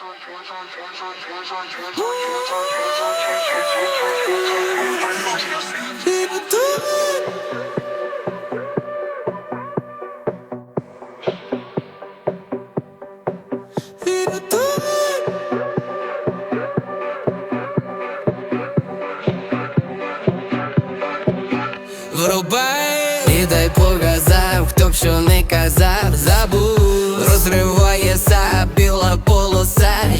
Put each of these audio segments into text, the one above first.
Врубай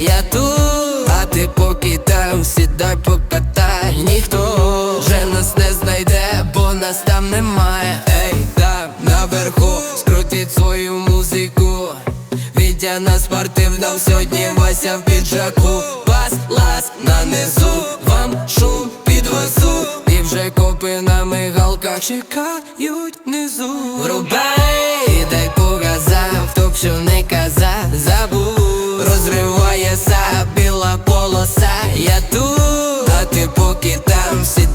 я тут, а ти поки там сідай покатай, ніхто вже нас не знайде, бо нас там немає. Ей, там наверху, скрутіть свою музику. Вітя на спортивно сьогодні Вася в піджаку Бас, лас, нанизу, вам шум підвезу І вже копи на мигалках чекають внизу Врубай,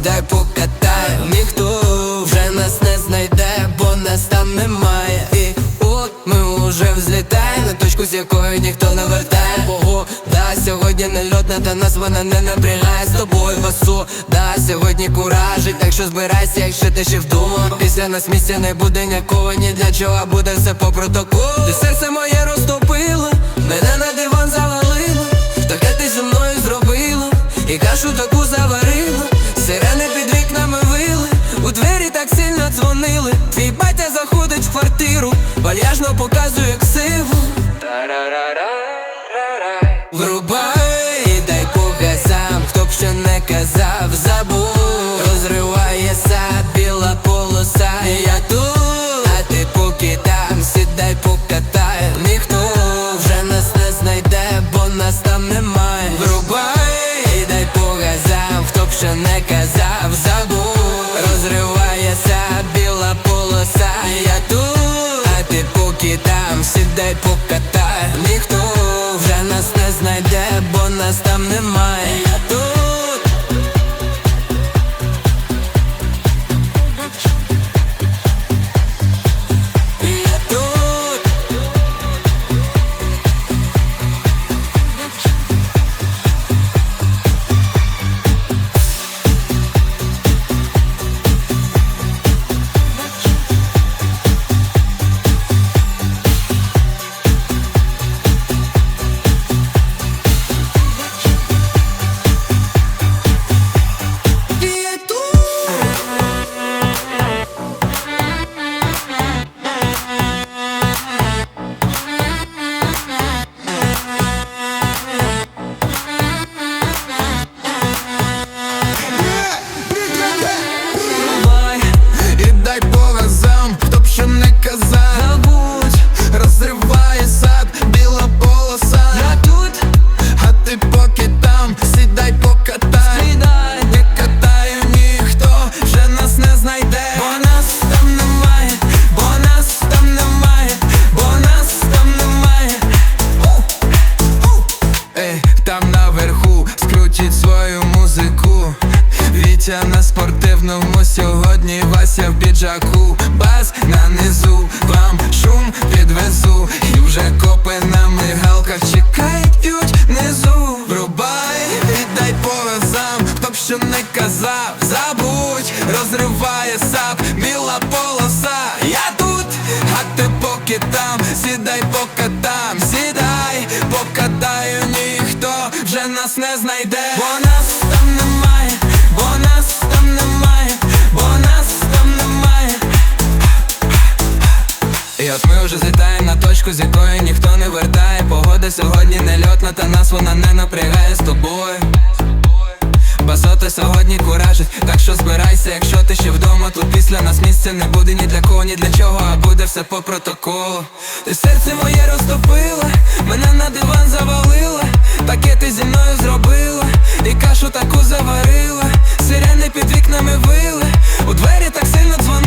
сідай покатай. Ніхто вже нас не знайде, бо нас там немає. І от ми уже взлітаємо на точку, з якої ніхто не вертає. Бого, да, сьогодні не льотна, та нас вона не напрягає. З тобою васу Да, сьогодні куражить, так що збирайся, якщо ти ще вдома. Після нас місця не буде нікого, ні для чого. Буде все по протоколу. Ти серце моє розтопило, мене на диван завалило. Таке ти зі мною зробила, і кашу таку заварила Сирени під вікнами вили, у двері так сильно дзвонили. Твій батя заходить в квартиру, вальяжно показує і от ми вже злітаємо на точку, з якої ніхто не вертає. Погода сьогодні не льотна, та нас вона не напрягає з тобою. Басота сьогодні куражить, так що збирайся, якщо ти ще вдома, тут після нас місця не буде ні для кого, ні для чого, а буде все по протоколу. Ти серце моє розтопила, мене на диван завалила, таке ти зі мною зробила, і кашу таку заварила, сирени під вікнами вили, у двері так сильно дзвонили,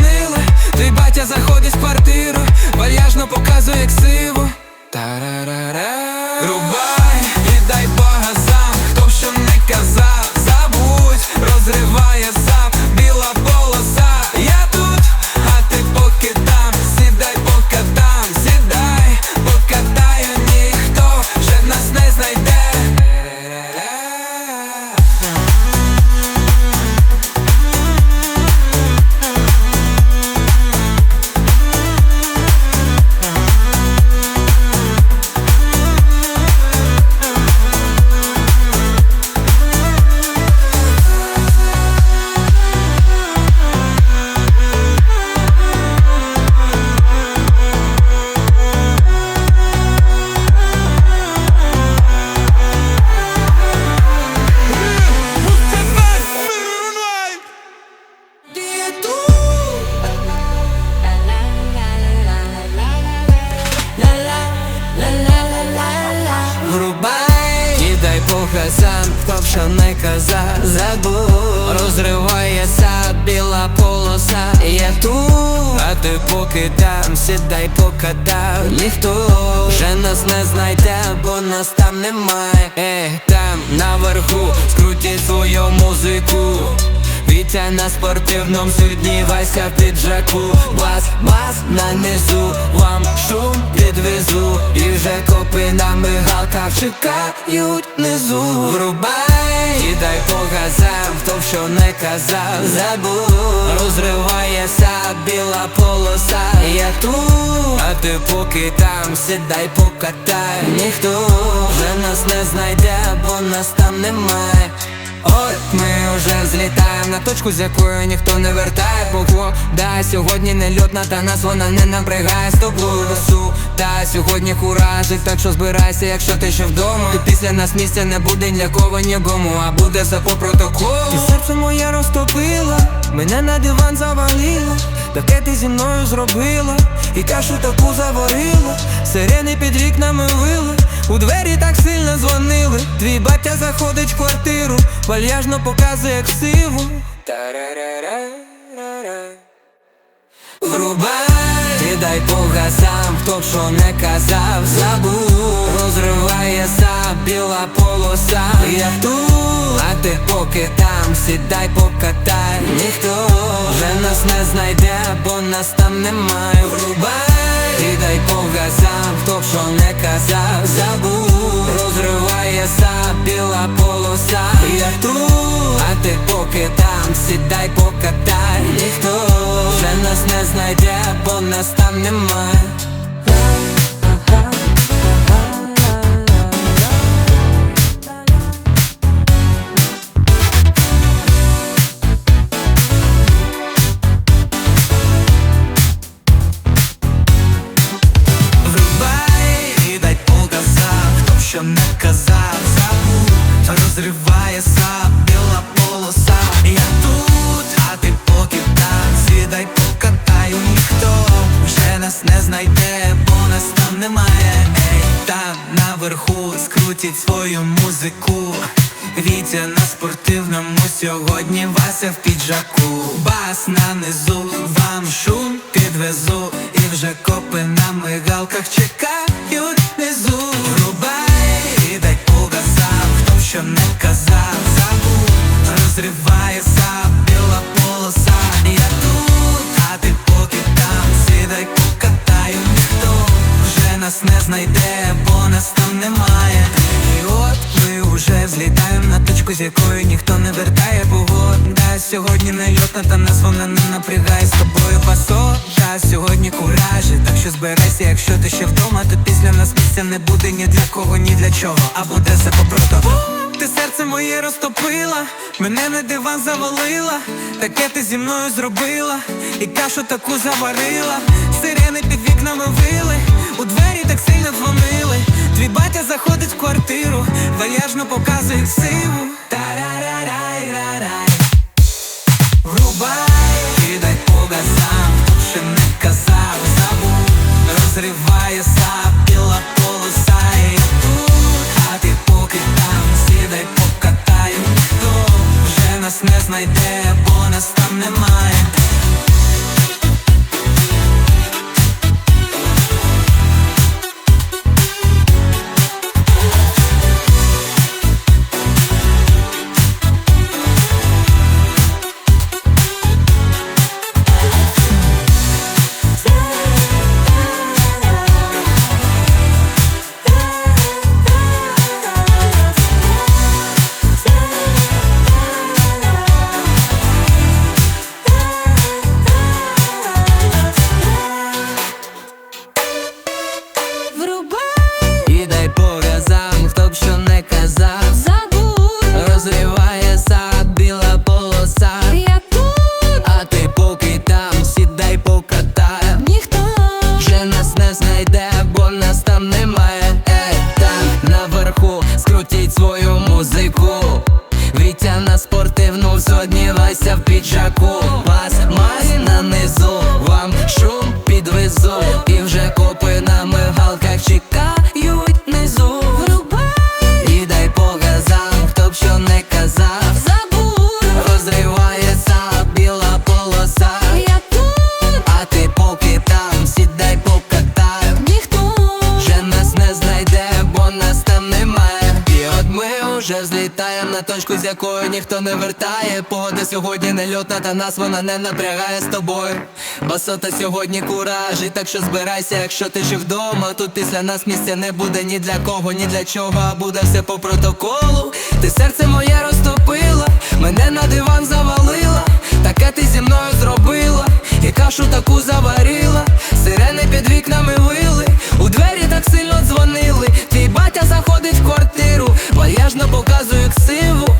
твій батя заходить в квартиру, вальяжно показує ксиву. Тарарара Рубай не казав, забув Розривається біла полоса, я тут, а ти поки там, сідай покатав Ніхто вже нас не знайде, бо нас там немає. Е, там наверху, скрутіть свою музику Вітя на спортивному судні, Васька в піджаку. Бас, бас на низу, вам шум підвезу. І вже копи на мигалках чекають внизу. Врубай і дай по газам, хто б що не казав, забув. Розривається біла полоса, я тут, а ти поки там, сідай покатай. Ніхто вже нас не знайде, бо нас там немає От ми вже злітаємо на точку, з якої ніхто не вертає. Погода сьогодні не льотна, та нас вона не напрягає. З тобою Та сьогодні куражить, так що збирайся, якщо ти ще вдома. І після нас місця не буде для кого нікому, а буде все по протоколу. І серце моє розтопило, мене на диван завалило. Таке ти зі мною зробила, і кашу таку заварила. Сирени під вікнами вили у двері так сильно дзвонили. Твій батя заходить в квартиру. Вальяжно показує як сиву. Врубай, ти дай по газам, хто б що не казав, забув. Розривається біла полоса, я тут, а ти поки там, сідай покатай. Ніхто вже нас не знайде, бо нас там немає. Врубай, ти дай по газам, хто що не казав, забув Розривається біла полоса, я тут, а ти поки там, сідай покатай. Ніхто вже нас не знайде, бо нас там немає Вітя на спортивному сьогодні Вася в піджаку. Бас на низу, вам шум підвезу. І вже копи на мигалках чекають внизу. Врубай і по газам, хто що не казав, забув Розривається біла полоса. Я тут, а ти поки там. Сідай покатаю, ніхто вже нас не знайде, бо нас там немає ми вже злітаємо на точку, з якої ніхто не вертає погода Сьогодні не льотна, та нас вона не напрягає з тобою. Пасо Та сьогодні куражі, так що збирайся, якщо ти ще вдома, то після нас місця не буде ні для кого, ні для чого, а буде все по ти серце моє розтопила, мене на диван завалила, таке ти зі мною зробила, і кашу таку заварила, сирени під вікнами вили, у двері так сильно дзвонили. Твій батя заходить в квартиру, вальяжно показує сиву. Тарарарай-рарай. Врубай, кидай по газам, хто б ще не казав, забув. Розриває сап, біла полоса і тут, а ти поки там, сідай покатаю Ніхто вже нас не знайде, бо нас там немає на точку, з якої ніхто не вертає. Погода сьогодні не льотна, та нас вона не напрягає з тобою. Басота сьогодні кураж, і так що збирайся, якщо ти ще вдома. Тут після нас місця не буде ні для кого, ні для чого, а буде все по протоколу. Ти серце моє розтопила, мене на диван завалила. Таке ти зі мною зробила, і кашу таку заварила. Сирени під вікнами вили, у двері так сильно дзвонили. Твій батя заходить в квартиру, вальяжно показує ксиву.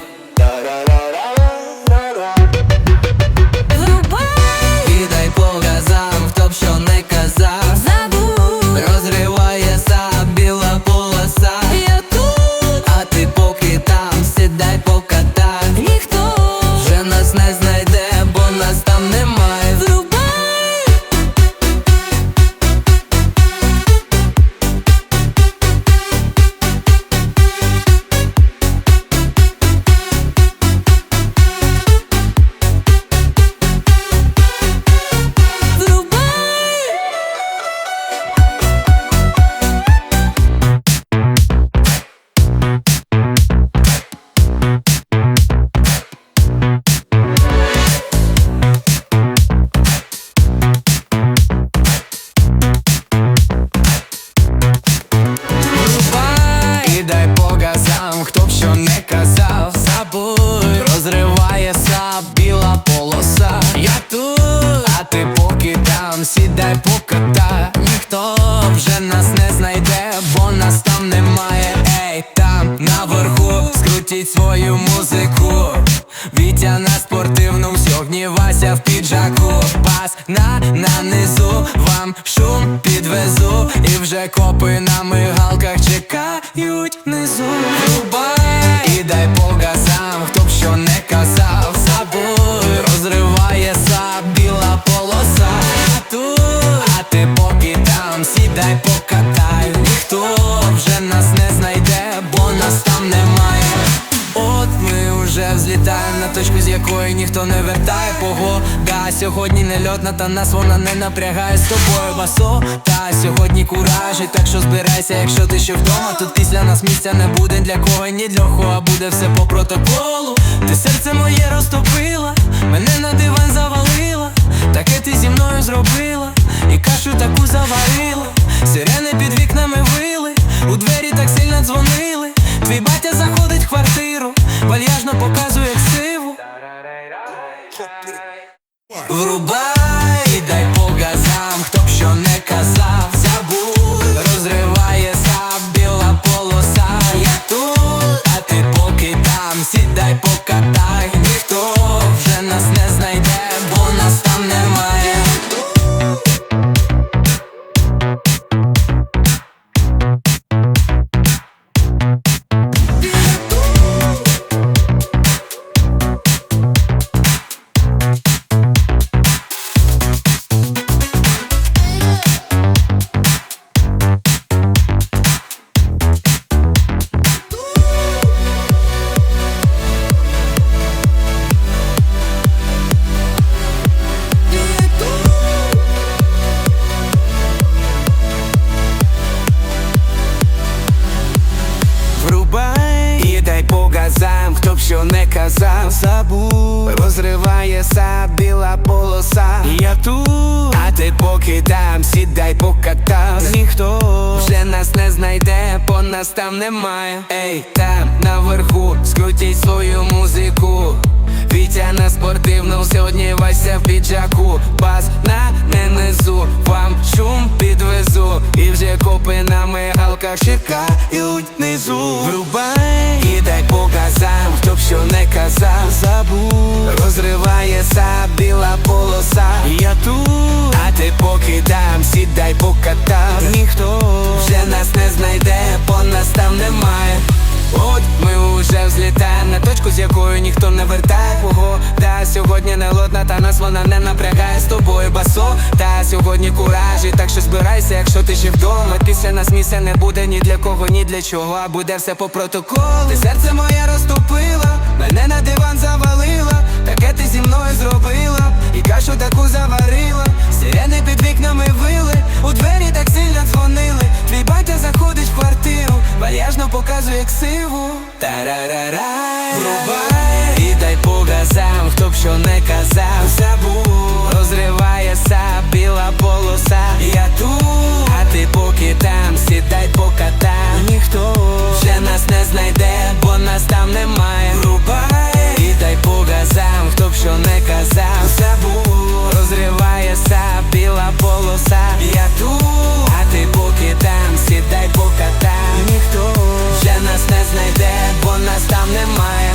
Вже взлітаємо на точку, з якої ніхто не вертає. Погода Сьогодні не льотна, та нас вона не напрягає з тобою. Басо Та сьогодні кураж, і так що збирайся, якщо ти ще вдома. Тут після нас місця не буде для кого, ні для кого, а буде все по протоколу. Ти серце моє розтопила, мене на диван завалила. Таке ти зі мною зробила, і кашу таку заварила. Сирени під вікнами вили, у двері так сильно дзвонили. Твій батя заходить в квартиру, вальяжно показує сиву. Врубай, дай по газам, хто б що не казав, забув, розриває сам біла полоса. Я тут, а ти поки там, сідай покатай, нас там немає. Ей, там наверху, скрутіть свою музику. Вітя на спортивному, сьогодні Вася в піджаку. Бас на не низу, вам шум підвезу. І вже копи на мигалках чекають внизу Врубай, і по газам, хто б що не казав. Забудь, розривається біла полоса. Я тут, а ти поки там, сідай покатав. Ніхто вже нас не знайде, бо нас там немає От ми вже взлітаємо на точку, з якої ніхто не вертає. Погода сьогодні не лодна, та нас вона не напрягає. З тобою басо Та сьогодні кураж, і так що збирайся, якщо ти ще вдома. Після нас місця не буде ні для кого, ні для чого, а буде все по протоколу. Серце моє розтопила, Мене на диван завалила, таке ти зі мною зробила, і кашу таку заварила, сирени під вікнами вили, у двері так сильно дзвонили. Твій батя заходить в квартиру, вальяжно показує ксиву. Тарарара, врубай. І дай по газам, хто б що не казав, забув, розривається біла полоса. Я тут, а ти поки там, сідай по катам. Ніхто. Вже нас не знайде, бо нас там немає. Врубай. І дай по газам, хто б що не казав, забув, розривається біла полоса. Я тут, а ти поки там, сідай по катам Ніхто вже нас не знайде, бо нас там немає.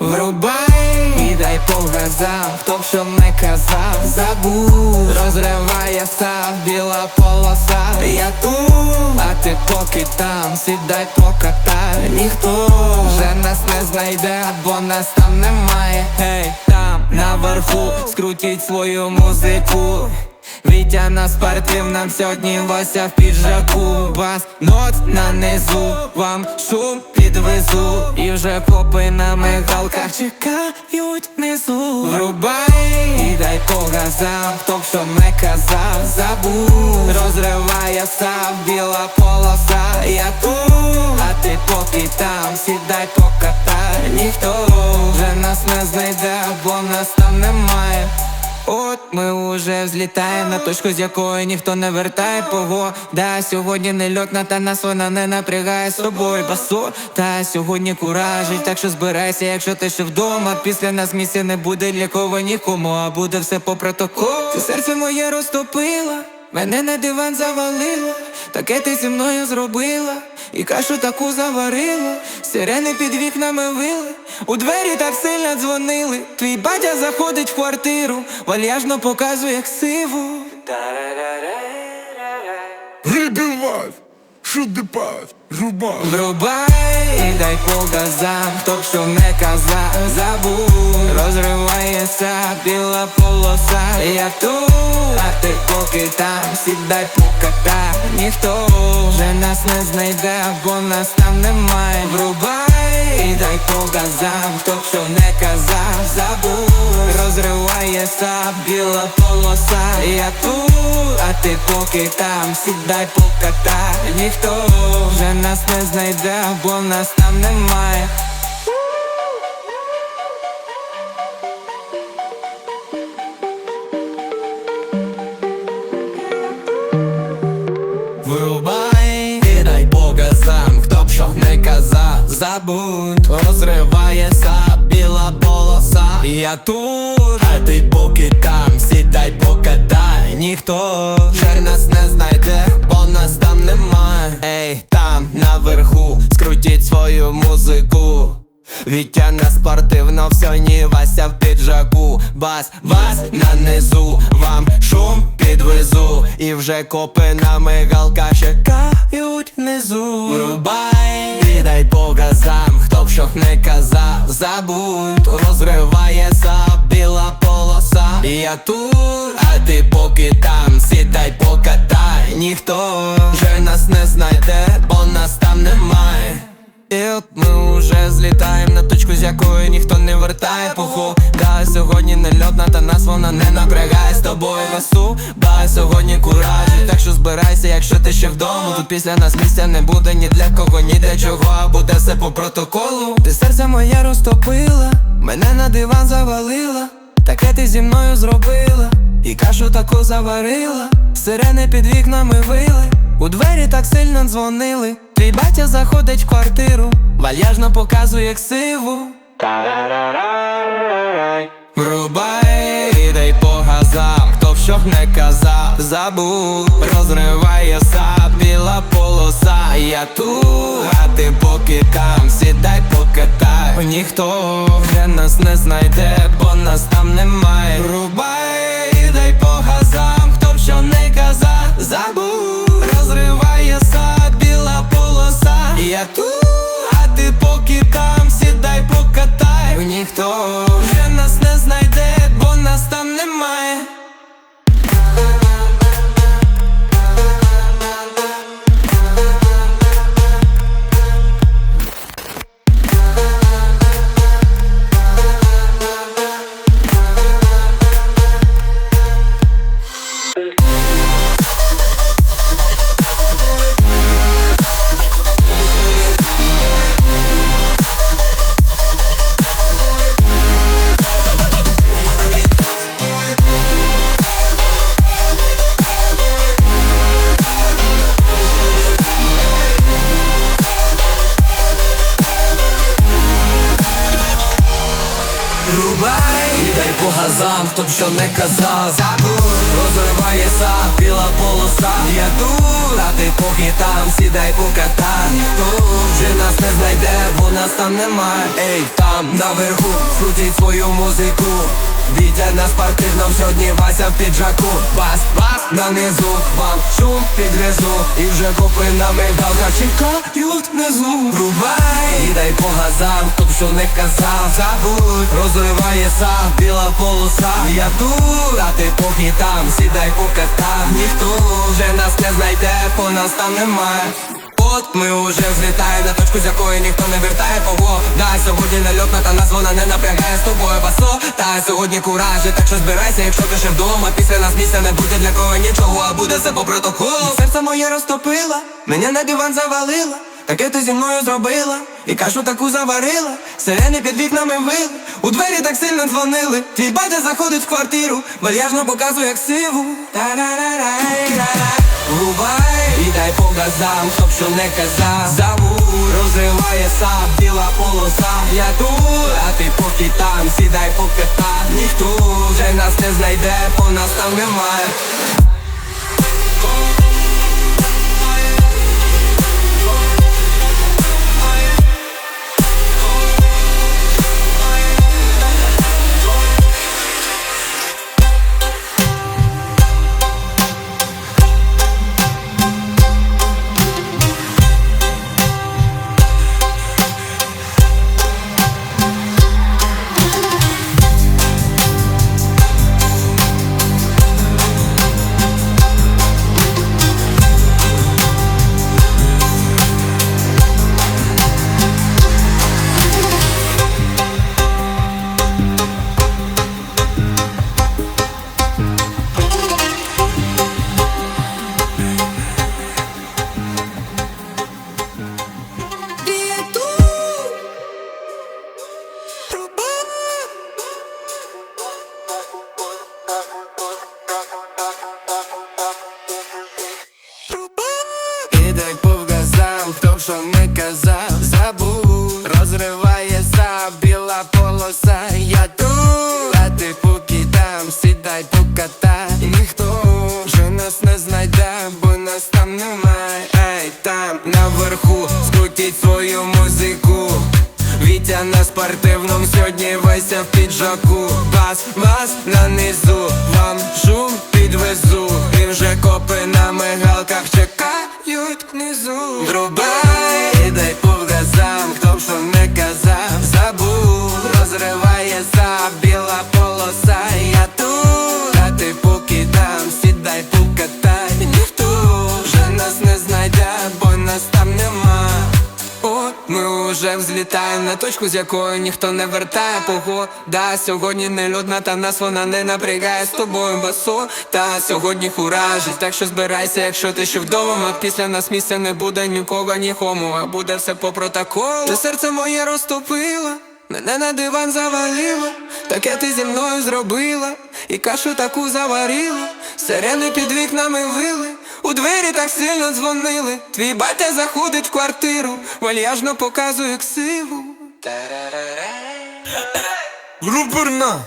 Врубай по хто б що не казав, забув, розриває став, біла полоса. Я тут, а ти поки там, сідай покатай Ніхто вже нас не знайде, бо нас там немає. Гей, там наверху, скрутіть свою музику. Вітя на спортивном сьогодні Вася в піджаку Бас нот на низу, вам шум підвезу І вже попи на мигалках чекають внизу Врубай і дай по газам, хто що не казав, забув Розриває сам біла полоса, я тут, а ти поки там, сідай покатай. Ніхто вже нас не знайде, бо нас там немає От ми уже взлітаємо на точку, з якої ніхто не вертає погода Сьогодні не льотна, та нас вона не напрягає собою басо Та сьогодні куражить, так що збирайся, якщо ти ще вдома Після нас місця не буде лякова нікому, а буде все по протоколу. Ти серце моє розтопила, мене на диван завалило Таке ти зі мною зробила, і кашу таку заварила, сирени під вікнами вили, у двері так сильно дзвонили. Твій батя заходить в квартиру, вальяжно показує ксиву. Рибівать, що рубать. Врубай. Дай по газам, хто б що не казав, забув, розривається біла полоса. Я тут, а ти поки там, сідай по кота, Ніхто вже нас не знайде, бо нас там немає. Врубай і дай по газам, хто що не казав, забув, Розриває сап, біла полоса. Я тут, а ти поки там, сідай кота, Ніхто вже нас не знайде, бо нас там немає. Забудь, розривається біла полоса. Я тут, а ти поки там, сідай покатай Ніхто вже нас не знайде, бо нас там немає. Ей, там наверху, скрутіть свою музику. Вітя на спортивно, сьогодні Вася в піджаку. Бас, бас на низу, вам шум підвезу. І вже копи на мигалках чекають внизу. Врубай, і дай по газам, хто б що не казав Забудь, розривається біла полоса. Я тут, а ти поки там, сідай покатай Ніхто вже нас не знайде, бо нас там немає і ми уже злітаємо на точку, з якої ніхто не вертає Похода сьогодні не льотна, та нас вона не напрягає з тобою. Весу Ба сьогодні куражі, так що збирайся, якщо ти ще вдома. Тут після нас місця не буде ні для кого, ні для чого, а буде все по протоколу. Ти серце моє розтопила, мене на диван завалила. Таке ти зі мною зробила, і кашу таку заварила, сирени під вікнами вили, у двері так сильно дзвонили. Твій батя заходить в квартиру, вальяжно показує ксиву. Врубай, і дай по газам, хто б що не казав, забув, розривається біла полоса. Я тут, а ти поки там, сідай покатай Ніхто вже нас не знайде, бо нас там немає. Врубай, і дай по газам, хто б що не казав, забув, біла полоса. Я тут, а ти поки там, сідай покатай. Ніхто вже нас не знайде, по газам, хто б що не казав. Забудь, розривається біла полоса. Я тут, а поки там, сідай поката Ніхто вже нас не знайде, бо нас там немає. Ей, там, наверху, крутіть свою музику. Вітя на спортивному сьогодні Вася в піджаку. Бас, бас, нанизу, вам шум підвезу. І вже копи на мигалках чекають внизу. Рубай, і по газам, хто б що не казав. Забудь, розривається біла полоса Я тут, а ти поки там, сідай по катам Ніхто вже нас не знайде, бо нас там немає От ми уже взлітаємо на точку, з якої ніхто не вертає пого Да, сьогодні нальотна, та нас не напрягає. З тобою басо. Та сьогодні куражі, так що збирайся, якщо ти ще вдома. Після нас місця не буде для кого нічого, а буде все по протоколу. Серце моє розтопила, мене на диван завалила Таке ти зі мною зробила, і кашу таку заварила, сирени під вікнами вили, у двері так сильно дзвонили. Твій батя заходить в квартиру, вальяжно показує як сиву. Рубай, і дай по газам, хто що не казав. Забудь, розриває сам, біла полоса. Я тут, а ти поки там, сідай по катам Ніхто вже нас не знайде, бо нас там немає Спортивному сьогодні веся в піджаку. Вас, вас, нанизу, вам шум підвезу. І вже копи на взлітаємо на точку, з якої ніхто не вертає погода. Сьогодні не людна, та нас вона не напрягає з тобою басо Та сьогодні хуражить, так що збирайся, якщо ти ще вдома. А Після нас місця не буде нікого, нікому, а буде все по протоколу. Ти серце моє розтопила Мене на диван завалило, таке ти зі мною зробила, і кашу таку заварила, сирени під вікнами вили, у двері так сильно дзвонили. Твій батя заходить в квартиру, вальяжно показує ксиву. Руберна,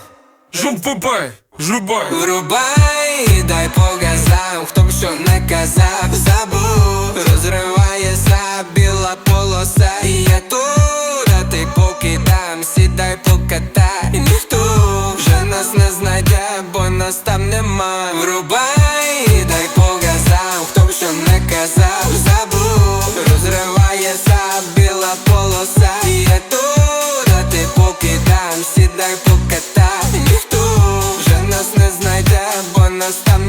жопопай, жубай Врубай, дай по газам, хто б що не казав, забудь, розривається біла полоса, і я тут, а ти поки там, сідай покатай, ніхто вже нас не знайде, бо нас там нема. Врубай, носа І я тут, а ти поки там, сідай покатай Ніхто вже нас не знайде, бо нас там